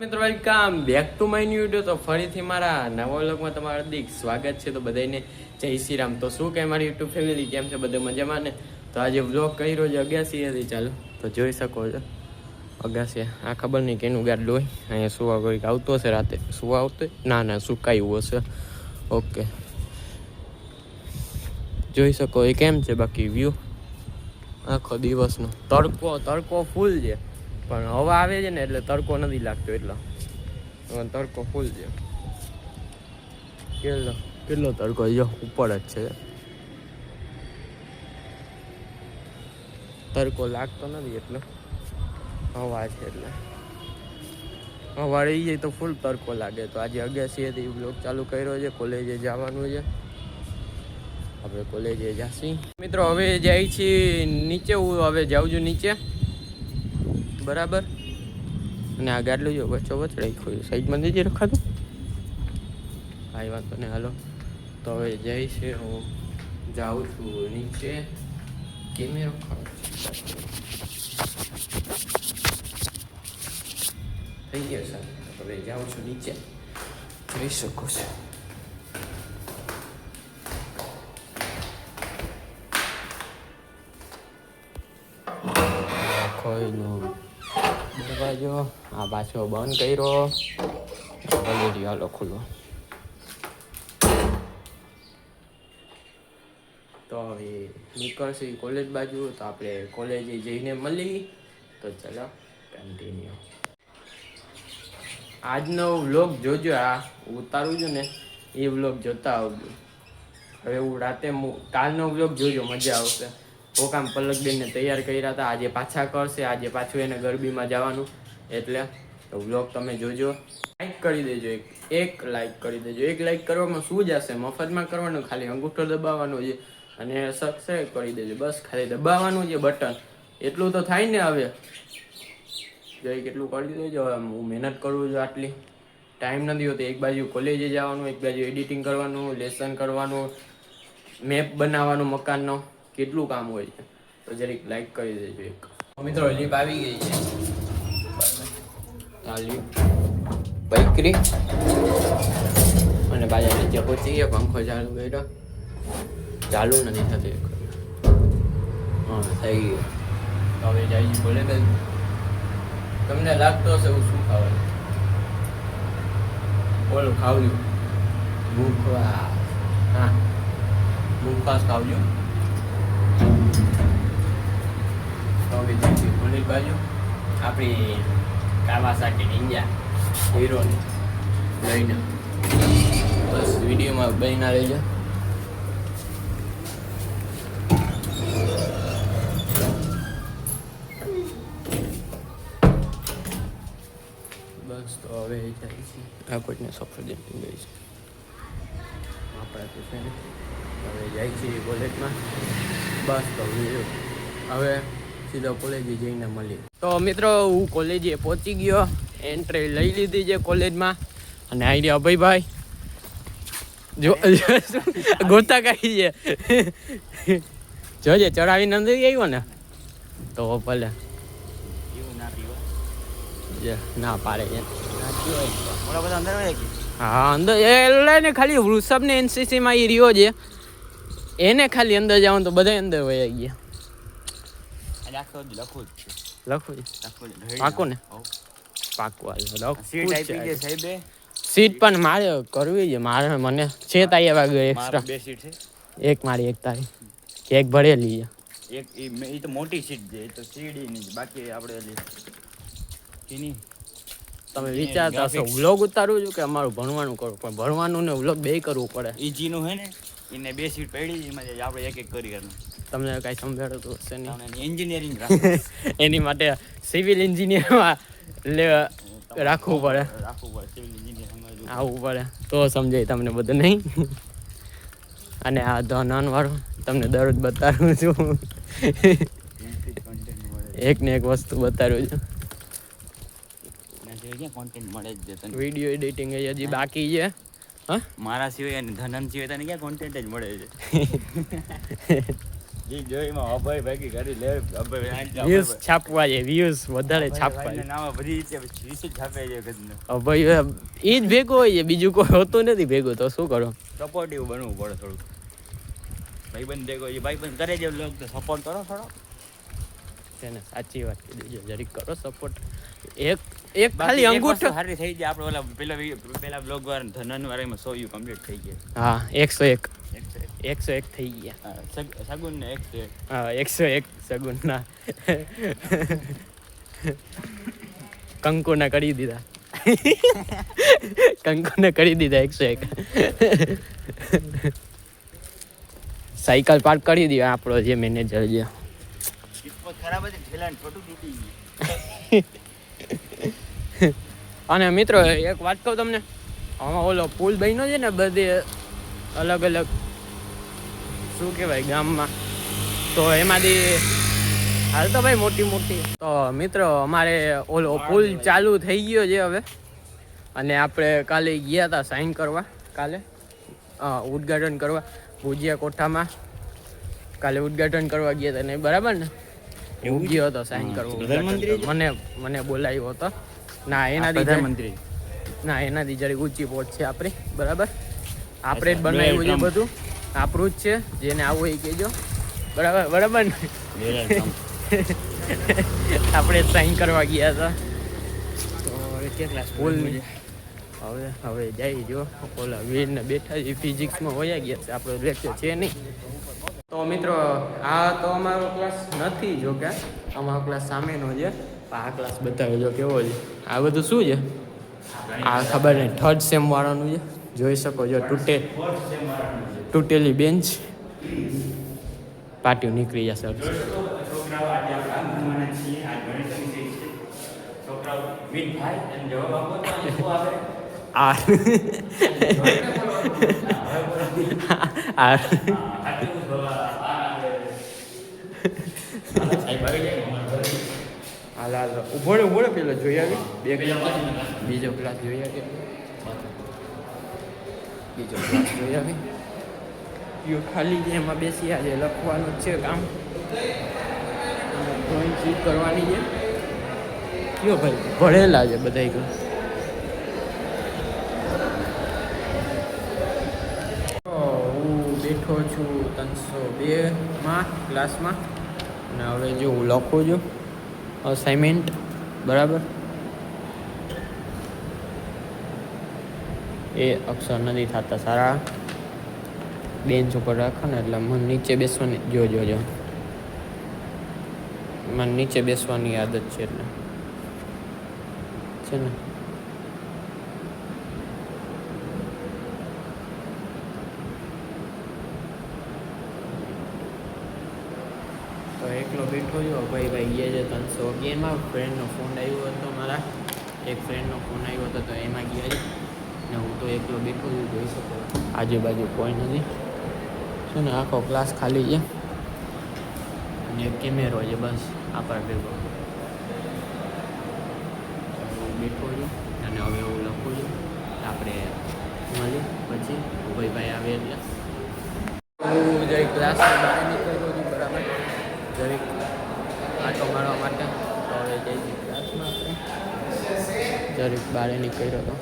મિત્રો welcome back to my new video તો ફરીથી મારા નવા વ્લોગમાં તમારું હાર્દિક સ્વાગત છે. તો બધાને જય શ્રી રામ. તો શું કહે મારી યુટ્યુબ ફેમિલી કેમ છે? બધે મજામાં ને? તો આજે વ્લોગ કર્યો છે હતી ચાલો, તો જોઈ શકો છો. અગાસી આ ખબર નહીં કેનું ગાડલું હોય. અહીંયા સુવા કોઈક આવતો હશે રાતે. સુવા આવતો? ના ના, સુકાયું હશે. ઓકે જોઈ શકો એ કેમ છે બાકી વ્યૂ આખો દિવસનો. તડકો તડકો ફૂલ છે. પણ હવા આવે છે ને એટલે તડકો નથી લાગતો એટલો. તડકો ફૂલ છે. કેટલો? કેટલો તડકો? જો ઉપર જ છે. તડકો લાગતો નથી એટલો. હવા છે એટલે. હવા રહી જાય તો ફૂલ તડકો લાગે. તો આજે અગિયારસીએથી બ્લોગ ચાલુ કર્યો છે. કોલેજે જવાનું છે. આપણે કોલેજે જાશી. મિત્રો, હવે જાય છીએ નીચે. હું હવે જાઉં છું નીચે. બરાબર? અને આ ગાડલું જો વચ્ચો વચ્ચ રાખ્યું છે સાઈડમાં નથી રખાતું? કાંઈ વાંધો નહીં, હાલો. તો હવે જાય છે હું જાઉં છું નીચે. કેમેરો થઈ ગયો સર હવે જાઉં છું નીચે. જોઈ શકો છો. ખોઈનું દરવાજો આ પાછો બંધ કર્યો. હાલો ખુલ્લો તો હવે નીકળશે કોલેજ બાજુ, તો આપણે કોલેજે જઈને મળી. તો ચલો કન્ટિન્યુ આજનો વ્લોગ જોજો આ ઉતારું છું ને, એ વ્લોગ જોતા આવજો. હવે હું રાતે કાલનો વ્લોગ જોજો, મજા આવશે. પોકામ પલકબેનને તૈયાર કર્યા હતા, આજે પાછા કરશે, આજે પાછું એને ગરબીમાં જવાનું. એટલે તો વ્લોગ તમે જોજો. લાઈક કરી દેજો એક એક લાઈક કરી દેજો. એક લાઈક કરવામાં શું જશે મફતમાં કરવાનું, ખાલી અંગૂઠો દબાવવાનો છે અને સબસ્ક્રાઈબ કરી દેજો. બસ ખાલી દબાવવાનું છે બટન. એટલું તો થાય ને હવે. જોઈ કેટલું કરી દેજો. હવે હું મહેનત કરું છું આટલી. ટાઈમ નથી હોતો. એક બાજુ કોલેજે જવાનું, એક બાજુ એડિટિંગ કરવાનું લેસન કરવાનું મેપ બનાવવાનું મકાનનો. કેટલું કામ હોય છે. તો જરીક લાઈક કરી દેજો એક. મિત્રો લીપ આવી ગઈ છે. લીપ બૈકરી. અને પાછા નીચે પહોંચી ગયા પંખો ચાલુ કર્યો. ચાલુ નથી થતું હા, થઈ ગયું. હવે જાય બોલે તમને લાગતો હશે હું શું ખાવાનું ઓલું ખાવ્યું મુખવાસ. હા. મુખવાસ ખાવ્યું તો હવે જઈશું કોલેજ બાજુ. આપણી કાવાસાકી નિંજા હીરોને લઈને બસ, વિડીયોમાં બનીના રહેજો. બસ, તો હવે જાય છે. આ કોઈને સફરજન ગઈ છે. આપણા હવે જાય છે કોલેજમાં. બસ, તો. હવે સીધો કોલેજે જઈને મળીએ. તો મિત્રો હું કોલેજે પહોંચી ગયો. એન્ટ્રી લઈ લીધી છે કોલેજમાં. અને આઈડિયા અભયભાઈ જો ગોતા કાઢી છે. જોજે ચડાવીને અંદર આવ્યો ને? તો ભલે. ના પાડે હા અંદર એટલે ખાલી વૃષભ ને એનસીસી માં ઈ રહ્યો છે. એને ખાલી અંદર જવાનું તો બધા અંદર વયા ગયા. આખો લખું જ છે. લખું. પાકું ને? પાકો સીટ આપી છે. સાહેબે સીટ પણ મારે કરવી છે મારે મને છે તારી વાગે એક્સ્ટ્રા બે સીટ છે. એક મારી એક તારી. એક ભરેલી છે. એક એ તો મોટી સીટ છે એ તો સીડી ની બાકી આપણે ઓલી તમે વિચારતા હશો વ્લોગ ઉતારું છું કે અમારું ભણવાનું કરું? પણ ભણવાનું ને વ્લોગ બે કરવું પડે. ઈ જીનું હે ને એને બે સીટ પડી એમાં આપણે એક એક કરી કરવાનું. તમને કાંઈ તો હશે નહીં. એન્જિનિયરિંગ એની માટે સિવિલ એન્જિનિયરમાં લે રાખવું પડે. રાખવું પડે આવવું પડે. તો સમજાય તમને બધું નહીં. અને આ ધનાન વાળું તમને દરરોજ બતાવું છું. એક ને એક વસ્તુ બતાડું છું. વીડિયો એડિટિંગ હજી બાકી છે. હા? મારા સિવાય અને ધનન સિવાય તને ક્યાં કોન્ટેન્ટ જ મળે છે? જી જોઈમાં અભય ભાગી કરી લે અભય વ્યૂઝ છાપવા છે વ્યૂઝ વધારે છાપવા છે નામ બધી રીતે વિશે છાપે છે કદને ભાઈ એ જ ભેગો હોય છે બીજું કોઈ હોતું નથી ભેગું તો શું કરો? સપોર્ટિવ બનવું પડે થોડુંક. ભાઈબંધ એ ભાઈબંધ કરે છે લોક તો સપોર્ટ કરો થોડો. તેને સાચી વાત કીધી જો જરીક કરો સપોર્ટ એક એક ખાલી અંગૂઠો સારી થઈ જાય આપણે ઓલા પેલા પેલા બ્લોગ ધનન વાળામાં સો યુ કમ્પ્લીટ થઈ ગયા. હા એકસો એક. એકસો એક. એકસો એક થઈ ગયા. સગુન ને એકસો એક. હા એકસો એક સગુનના. કંકુના કરી દીધા. કંકુને કરી દીધા એકસો એક. સાયકલ પાર્ક કરી દીધો આપણો જે મેનેજર છે. અને મિત્રો એક વાત કહું તમને? આમાં ઓલો પુલ બન્યો છે ને બધે અલગ અલગ શું કહેવાય ગામમાં? તો એમાંથી હાલ તો ભાઈ મોટી મોટી. તો મિત્રો અમારે ઓલો પુલ ચાલુ થઈ ગયો છે હવે. અને આપણે કાલે ગયા હતા સાઈન કરવા કાલે. ઉદઘાટન કરવા ભુજિયા કોઠામાં. કાલે ઉદઘાટન કરવા ગયા હતા ને બરાબર ને? એવું ગયો હતો સાઈન હા, કરવા. મને મને બોલાવ્યો હતો. ના એનાથી મંત્રી ના એનાથી જરી ઊંચી પહોંચ છે આપણી બરાબર? આપણે જ બનાવ્યું છે બધું. આપણું જ છે જેને આવું એ કહેજો. બરાબર બરાબર આપણે સાઈન કરવા ગયા હતા. તો સ્કૂલની હવે હવે જઈ જો. ઓલા વીરને બેઠા છે ફિઝિક્સમાં વયા ગયા છે આપણો લેક્ચર છે નહીં. તો મિત્રો આ તો અમારો ક્લાસ નથી જો કે. અમારો ક્લાસ સામેનો છે. આ ક્લાસ બતાવ્યો જો કેવો છે. આ બધું શું છે? આ ખબર નહીં થર્ડ સેમ વાળાનું છે. જોઈ શકો છો તૂટે તૂટેલી બેન્ચ પાટિયું નીકળી જશે આ હાલ હાલ ઊભો રે ઊભો પેલો જોઈ આવી. બે બીજો ક્લાસ જોઈ આવી. બીજો ક્લાસ યો ખાલી છે, એમાં બેસી આજે લખવાનું જ છે કામ. ડ્રોઈંગ શીટ કરવાની છે. કયો ભાઈ? ભણેલા છે બધા હું બેઠો છું ત્રણસો બેમાં ક્લાસમાં અને હવે જો હું લખું છું. અસાઇનમેન્ટ બરાબર? એ અક્ષર નથી થતા. સારા બેન્ચ ઉપર રાખો એટલે મન નીચે બેસવાની જો જો જો. મન નીચે બેસવાની આદત છે એટલે. છે ને? તો એકલો બેઠો જો ભાઈ ભાઈ ગયા છે ત્રણસો અગિયારમાં ફ્રેન્ડનો ફોન આવ્યો હતો મારા. એક ફ્રેન્ડનો ફોન આવ્યો હતો તો એમાં ગયા છે ને હું તો એકલો બેઠો છું, જોઈ શકો. આજુબાજુ કોઈ નથી. શું ને, આખો ક્લાસ ખાલી છે. અને એક કેમેરો છે, બસ આપણા ભેગો. હું બેઠો છું અને હવે હું લખું છું. આપણે મળી પછી. ભાઈ આવે એટલે. હું જઈ ક્લાસ જરીક આટો મારવા માટે. હવે જઈ ક્લાસમાં આપણે. જરીક બહાર નીકળ્યો હતો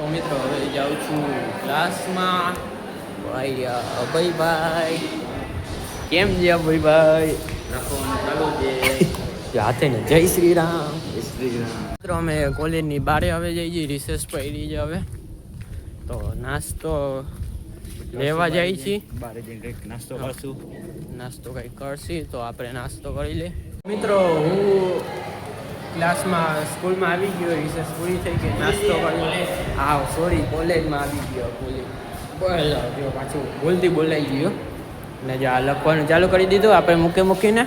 તો મિત્રો હવે જાઉં છું ક્લાસમાં. ભાઈ અભયભાઈ. કેમ છે અભયભાઈ? લખવાનું ચાલુ છે. હાથે ને જય શ્રી રામ જય શ્રી રામ મિત્રો અમે કોલેજની બારે હવે જઈ છીએ રિસેસ પડી છે હવે. તો નાસ્તો લેવા જાય છીએ. બારે જઈને કંઈક નાસ્તો કરશું. નાસ્તો કંઈક કરશી તો આપણે નાસ્તો કરી લે મિત્રો હું ક્લાસમાં સ્કૂલમાં આવી ગયો રિસેસ પૂરી થઈ ગઈ નાસ્તો કર્યો. હા સોરી કોલેજમાં આવી ગયો કોલેજ બોલો જો પાછું ભૂલથી બોલાઈ ગયો. ને જે આ લખવાનું ચાલુ કરી દીધું આપણે મૂકી મૂકીને.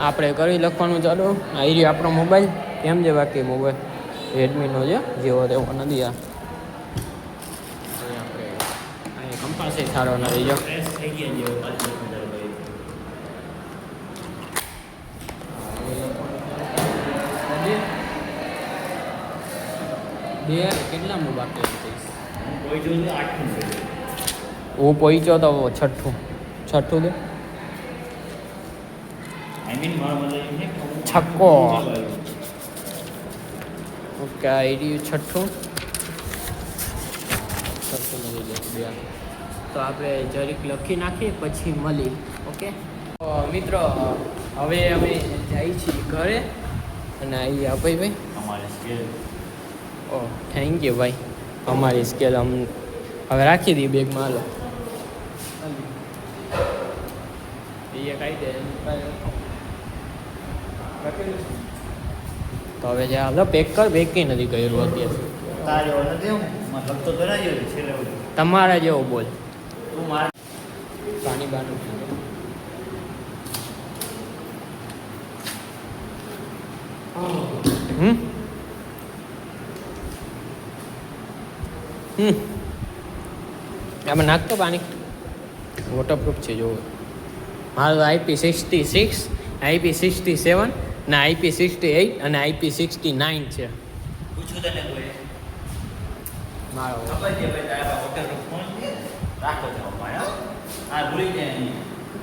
આપણે કરી લખવાનું ચાલુ. આ રહ્યો આપણો મોબાઈલ. કેમ છે બાકી મોબાઈલ? રેડમીનો છે? જેવો તેવો નથી આ. કંપાસે સારો નથી જો ફ્રેશ થઈ ગયા જેવો પાછો નજારો ભાઈ બે કેટલામું બાકી હું જોયું જોયું પહોંચ્યો તો છઠ્ઠું. છઠ્ઠું દે. છક્કો. ઓકે આઈ રહ્યું છઠ્ઠું. તો આપણે જરીક લખી નાખીએ પછી મળી. ઓકે? તો મિત્રો હવે અમે જઈએ છીએ ઘરે. અને અહીં ભાઈ ભાઈ અમારે ઓ થેન્ક યુ ભાઈ. અમારી સ્કેલ અમ હવે રાખી દઈએ બેગમાં હાલો. તો હવે જે હાલો પેક કર પેક કંઈ નથી કર્યું અત્યારે. તમારા જેવો બોલ. પાણી બાનું હમ આમાં નાખતો પાણી વોટરપ્રૂફ છે જો મારું IP sixty six IP sixty seven ને આઈપી સિક્સટી એઇટ અને આઈપી સિક્સટી નાઇન છે.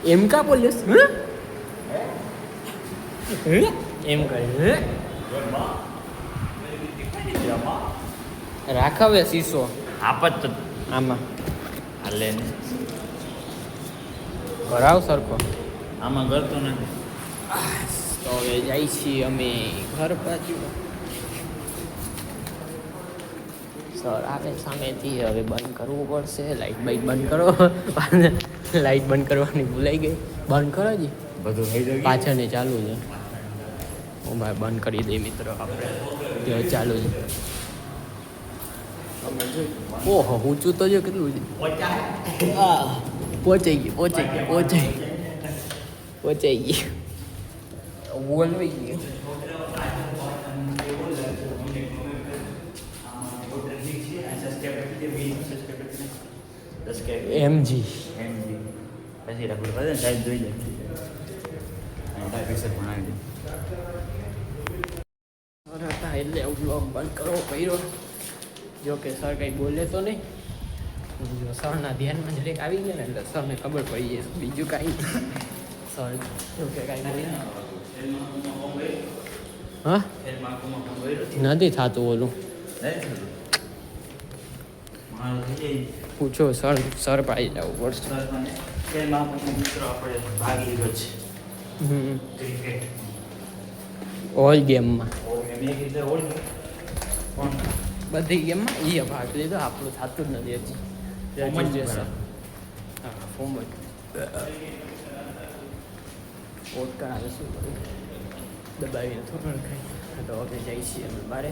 એમ. કા બોલ્યો? એમ કહે. રાખાવે શીશો. આપત આમાં. હાલે ને. ભરાવ સરખો. આમાં ઘર તો નથી. તો હવે જાય છીએ અમે ઘર બાજુ. સર આવે સામેથી હવે બંધ કરવું પડશે. લાઇટ બાઇટ બંધ કરો. લાઈટ બંધ કરવાની ભૂલાઈ ગઈ. બંધ કરો જી બધું થઈ ગયું? પાછળની ચાલુ છે. હું ભાઈ બંધ કરી દે મિત્રો. આપણે ચાલુ છે. ઓહો ઊંચું તો જો કેટલું પહોંચાઈ ગયું પહોંચાઈ ગયું પહોંચાઈ પહોંચાઈ ગયું. બોલવાઈ ગયું એમજી પછી પડે સાહેબ જોઈ લે. પૈસા ભણાવી દે એટલે બ્લોગ બંધ કરવો પડ્યો. જો કે સર કંઈ બોલે તો નહીં. જો સરના ધ્યાનમાં જરીક આવી ગયા ને એટલે સરને ખબર પડી જાય બીજું કાંઈ સર જો કે કાંઈ બોલે હા? નથી થતું ઓલું. પૂછો સર સર પાઈ જવું પડશે. ઓલ ગેમમાં બધી ગેમમાં એ ભાગ લીધો આપણું થતું જ નથી હજી. હા ફોર્મ જ. શું દબાવીને થોડું ખાઈ. તો હવે જઈએ છીએ અમે બારે.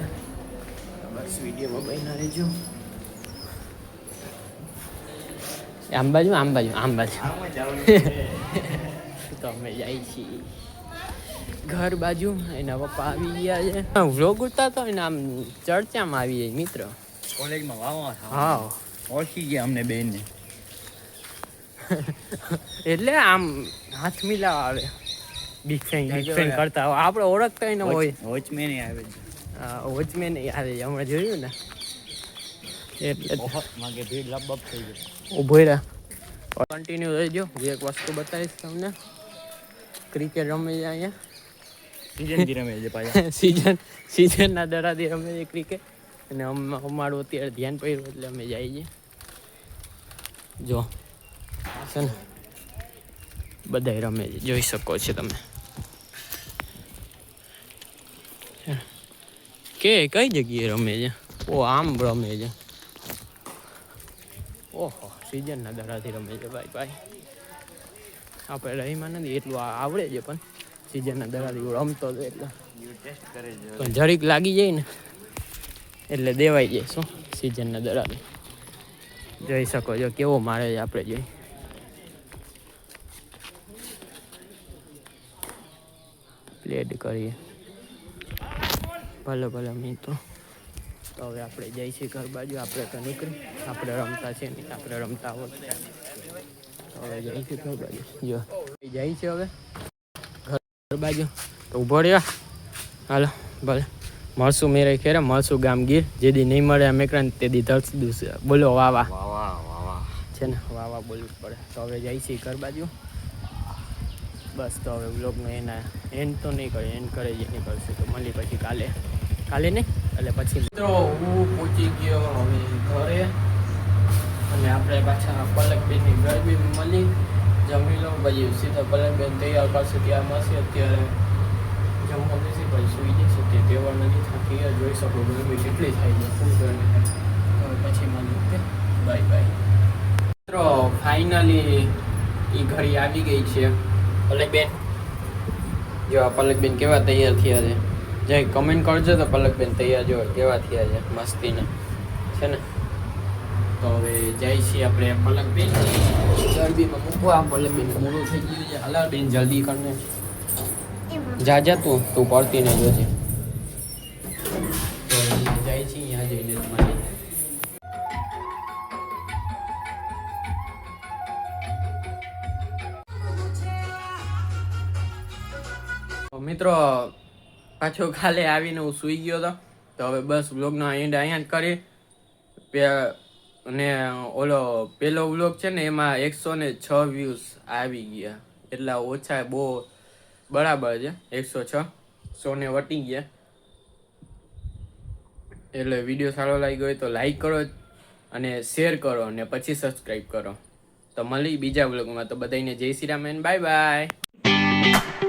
બસ વિડીયોમાં બહીના રહેજો. આમ બાજુ આમ બાજુ આમ બાજુ. તો અમે જઈએ છીએ. ઘર બાજુ એના પપ્પા આવી ગયા છે. વ્લોગ ઉતારતો હોય ને આમ ચર્ચામાં આવી જાય મિત્ર. કોલેજમાં વાવા હા. ઓળખી ગયા અમને બેનને. એટલે આમ હાથ મિલાવા આવે. બિગ ફેંગ બિગ ફેંગ કરતા હોય. આપણે ઓળખતા ન હોય. વોચમેન આવે છે. વોચમેન આવે છે. હમણાં જોયું ને? એટલે માગે ભીડ લબબ થઈ ગઈ. ઊભો રહ્યા કન્ટિન્યુ રહેજો. જે એક વસ્તુ બતાવીશ તમને. ક્રિકેટ રમે છે અહીંયા. સીઝનથી રમે છે પાછા. સિઝન, સિઝનના દરાથી રમે છે ક્રિકેટ અને અમ, અમારું અત્યારે ધ્યાન પડ્યું એટલે અમે જઈએ જો, છે ને? બધાય રમે છે. જોઈ શકો છો તમે. કે, કઈ જગ્યાએ રમે છે? ઓ, આમ રમે છે. ઓહો, સિઝનના દરાથી રમે છે. ભાઈ ભાઈ. આપણે રહીમાં નથી. એટલું આવડે છે પણ. સિઝનના હું રમતો હતો એટલે. પણ જરીક લાગી જાય ને એટલે દેવાઈ જાય શું? સિઝનના દરારે. જોઈ શકો છો કેવો મારે છે આપણે જોઈ. પ્લેડ કરીએ. ભલે ભલે મિત્રો. તો હવે આપણે છીએ ઘર બાજુ આપણે તો નીકળી. આપણે રમતા છે નહીં આપણે રમતા હોય હવે જઈશું ઘર બાજુ. જો. જાય છે હવે. બાજુ. તો ઊભો રહ્યા. હાલો ભલે. મળશું મેરે ખેરે મળશું ગામ ગીર. જે દી નહીં મળે અમે ક્રાંત તે દી ધરસ દુસ. બોલો વાહ વાહ વાહ વાહ વાહ. વાહ છે ને વાવા બોલવું પડે. તો હવે જાય છે ઘર બાજુ. બસ તો હવે વ્લોગનો એના એન્ડ તો નહીં કરે એન્ડ કરે જે નહીં કરશે તો મળી પછી કાલે. કાલે નહીં એટલે પછી. મિત્રો હું પહોંચી ગયો હવે ઘરે. અને આપણે પાછા પલકબેનની ગરબી મળી. જમી લો પછી સીધા પલકબેન તૈયાર કરશે ત્યાં મળશે અત્યારે જમવા બેસી પછી સુઈ જશે તે તહેવાર નથી ગયા. જોઈ શકો ગરમી કેટલી થાય છે ફૂલ ગરમી પછી મળી ઓકે? Bye bye. મિત્રો, ફાઇનલી એ ઘડી આવી ગઈ છે. પલકબેન. જો આ પલકબેન કેવા તૈયાર થયા છે. જય કમેન્ટ કરજો તો પલકબેન તૈયાર જો કેવા થયા છે, મસ્તીના. છે ને? તો હવે જાય છીએ આપણે પલકબેન જલ્દીમાં મૂકવા પલકબેન મોડું થઈ ગયું છે. હલા બેન, જલ્દી કરીને. જા જા તું. તું પડતી ને જોજે. જાય છે અહીંયા મિત્રો, પાછો કાલે આવીને હું સૂઈ ગયો હતો તો હવે બસ બ્લોગનો એન્ડ અહીંયા જ કરી અને ઓલો પેલો વ્લોગ છે ને, એમાં એકસો ને છ વ્યૂઝ આવી ગયા. એટલા ઓછા બહુ બરાબર છે, એકસો છ. સો ને વટી ગયા. એટલે વીડિયો સારો લાગ્યો હોય તો લાઈક કરો અને શેર કરો અને પછી સબસ્ક્રાઈબ કરો. તો મળી બીજા વ્લોગમાં તો બધાને જય શ્રી રામ બાય બાય